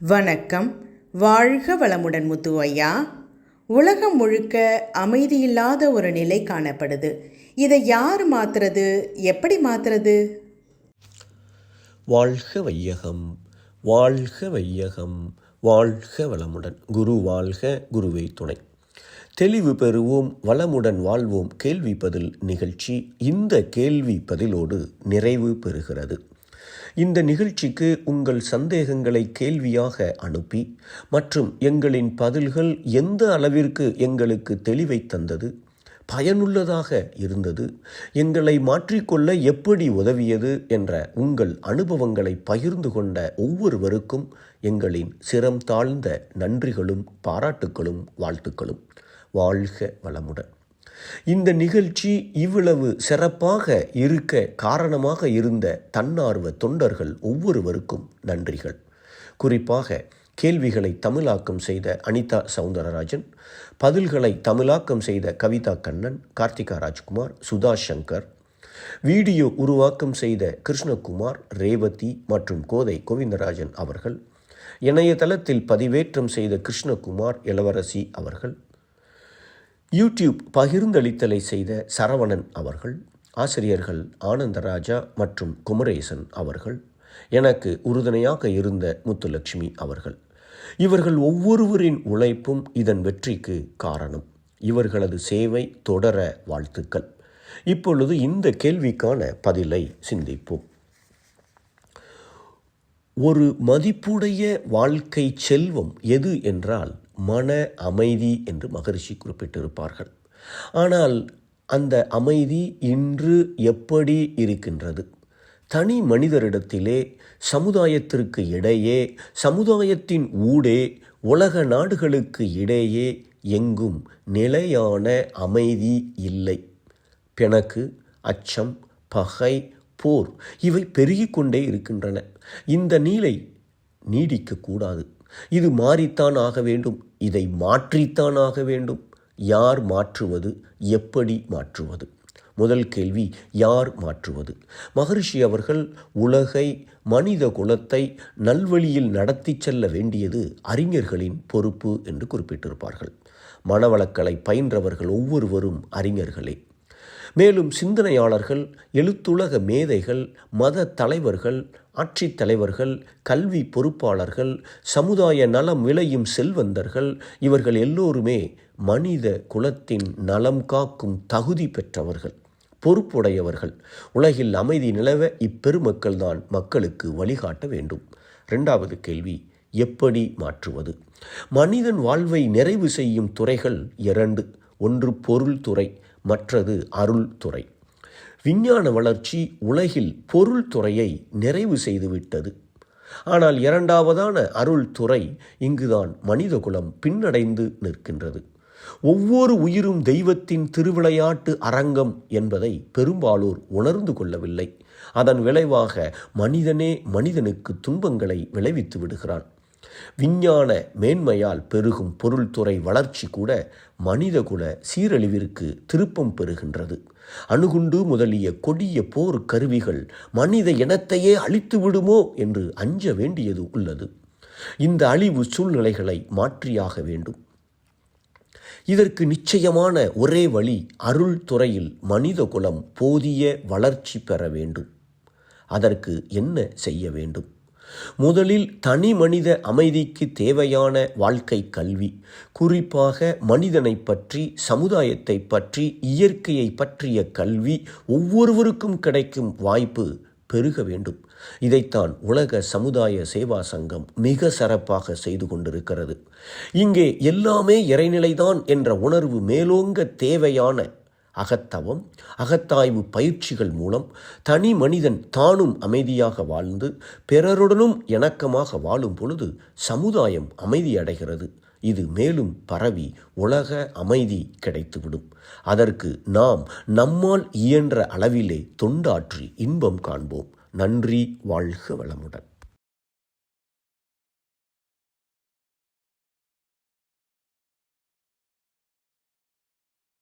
வணக்கம். வாழ்க வளமுடன் முத்து ஐயா உலகம் முழுக்க அமைதியில்லாத ஒரு நிலை காணப்படுது. இதை யார் மாத்துறது? எப்படி மாத்துறது? வாழ்க வையகம் வாழ்க வையகம் வாழ்க வளமுடன். குரு வாழ்க குருவை துணை. தெளிவு பெறுவோம் வளமுடன் வாழ்வோம். கேள்வி பதில் நிகழ்ச்சி இந்த கேள்வி பதிலோடு நிறைவு பெறுகிறது. இந்த நிகழ்ச்சிக்கு உங்கள் சந்தேகங்களை கேள்வியாக அனுப்பி மற்றும் எங்களின் பதில்கள் எந்த அளவிற்கு எங்களுக்கு தெளிவை தந்தது பயனுள்ளதாக இருந்தது எங்களை மாற்றிக்கொள்ள எப்படி உதவியது என்ற உங்கள் அனுபவங்களை பகிர்ந்து கொண்ட ஒவ்வொருவருக்கும் எங்களின் சிரம் தாழ்ந்த நன்றிகளும் பாராட்டுக்களும் வாழ்த்துக்களும். வாழ்க வளமுடன். இந்த நிகழ்ச்சி இவ்வளவு சிறப்பாக இருக்க காரணமாக இருந்த தன்னார்வ தொண்டர்கள் ஒவ்வொருவருக்கும் நன்றிகள். குறிப்பாக கேள்விகளை தமிழாக்கம் செய்த அனிதா சவுந்தரராஜன் பதில்களை தமிழாக்கம் செய்த கவிதா கண்ணன் கார்த்திகா ராஜ்குமார் சுதா சங்கர் வீடியோ உருவாக்கம் செய்த கிருஷ்ணகுமார் ரேவதி மற்றும் கோதை கோவிந்தராஜன் அவர்கள் இணையதளத்தில் பதிவேற்றம் செய்த கிருஷ்ணகுமார் இளவரசி அவர்கள் யூடியூப் பகிர்ந்தளித்தலை செய்த சரவணன் அவர்கள் ஆசிரியர்கள் ஆனந்தராஜா மற்றும் குமரேசன் அவர்கள் எனக்கு உறுதுணையாக இருந்த முத்துலட்சுமி அவர்கள். இவர்கள் ஒவ்வொருவரின் உழைப்பும் இதன் வெற்றிக்கு காரணம். இவர்களது சேவை தொடர வாழ்த்துக்கள். இப்பொழுது இந்த கேள்விக்கான பதிலை சிந்திப்போம். ஒரு மதிப்புடைய வாழ்க்கை செல்வம் எது என்றால் மன அமைதி என்று மகரிஷி குறிப்பிட்டிருப்பார்கள். ஆனால் அந்த அமைதி இன்று எப்படி இருக்கின்றது? தனி மனிதரிடத்திலே சமுதாயத்திற்கு இடையே சமுதாயத்தின் ஊடே உலக நாடுகளுக்கு இடையே எங்கும் நிலையான அமைதி இல்லை. பிணக்கு அச்சம் பகை போர் இவை பெருகிக்கொண்டே இருக்கின்றன. இந்த நீலை நீடிக்கக்கூடாது. இது மாறித்தான் ஆக வேண்டும். இதை மாற்றித்தான் ஆக வேண்டும். யார் மாற்றுவது? எப்படி மாற்றுவது? முதல் கேள்வி யார் மாற்றுவது? மகரிஷி அவர்கள் உலகை மனித குலத்தை நல்வழியில் நடத்தி செல்ல வேண்டியது அறிஞர்களின் பொறுப்பு என்று குறிப்பிட்டிருப்பார்கள். மனவளக்கலை பயின்றவர்கள் ஒவ்வொருவரும் அறிஞர்களே. மேலும் சிந்தனையாளர்கள் எழுத்துலக மேதைகள் மத தலைவர்கள் ஆட்சித் தலைவர்கள் கல்வி பொறுப்பாளர்கள் சமுதாய நலம் விளையும் செல்வந்தர்கள் இவர்கள் எல்லோருமே மனித குலத்தின் நலம் காக்கும் தகுதி பெற்றவர்கள் பொறுப்புடையவர்கள். உலகில் அமைதி நிலவ இப்பெருமக்கள் தான் மக்களுக்கு வழிகாட்ட வேண்டும். இரண்டாவது கேள்வி எப்படி மாற்றுவது? மனிதன் வாழ்வை நிறைவு செய்யும் துறைகள் இரண்டு. ஒன்று பொருள் துறை மற்றது அருள் துறை விஞ்ஞான வளர்ச்சி உலகில் பொருள் துறையை நிறைவு செய்துவிட்டது. ஆனால் இரண்டாவதான அருள் துறை இங்குதான் மனிதகுலம் பின்னடைந்து நிற்கின்றது. ஒவ்வொரு உயிரும் தெய்வத்தின் திருவிளையாட்டு அரங்கம் என்பதை பெரும்பாலோர் உணர்ந்து கொள்ளவில்லை. அதன் விளைவாக மனிதனே மனிதனுக்கு துன்பங்களை விளைவித்து விடுகிறான். விஞ்ஞான மேன்மையால் பெருகும் பொருள்துறை வளர்ச்சி கூட மனிதகுல சீரழிவிற்கு திருப்பம் பெறுகின்றது. அணுகுண்டு முதலிய கொடிய போர் கருவிகள் மனித இனத்தையே அழித்து விடுமோ என்று அஞ்ச வேண்டியது உள்ளது. இந்த அழிவு சூழ்நிலைகளை மாற்றியாக வேண்டும். இதற்கு நிச்சயமான ஒரே வழி அருள் துறையில் மனித குலம் போதிய வளர்ச்சி பெற வேண்டும். அதற்கு என்ன செய்ய வேண்டும்? முதலில் தனி மனித அமைதிக்கு தேவையான வாழ்க்கை கல்வி குறிப்பாக மனிதனை பற்றி சமுதாயத்தை பற்றி இயற்கையை பற்றிய கல்வி ஒவ்வொருவருக்கும் கிடைக்கும் வாய்ப்பு பெருக வேண்டும். இதைத்தான் உலக சமுதாய சேவா சங்கம் மிக சிறப்பாக செய்து கொண்டிருக்கிறது. இங்கே எல்லாமே இறைநிலைதான் என்ற உணர்வு மேலோங்க தேவையான அகத்தவம் அகத்தாய்வு பயிற்சிகள் மூலம் தனி மனிதன் தானும் அமைதியாக வாழ்ந்து பிறருடனும் இணக்கமாக வாழும் பொழுது சமுதாயம் அமைதியடைகிறது இது மேலும் பரவி உலக அமைதி கிடைத்துவிடும். அதற்கு நாம் நம்மால் இயன்ற அளவிலே தொண்டாற்றி இன்பம் காண்போம். நன்றி வாழ்க வளமுடன்.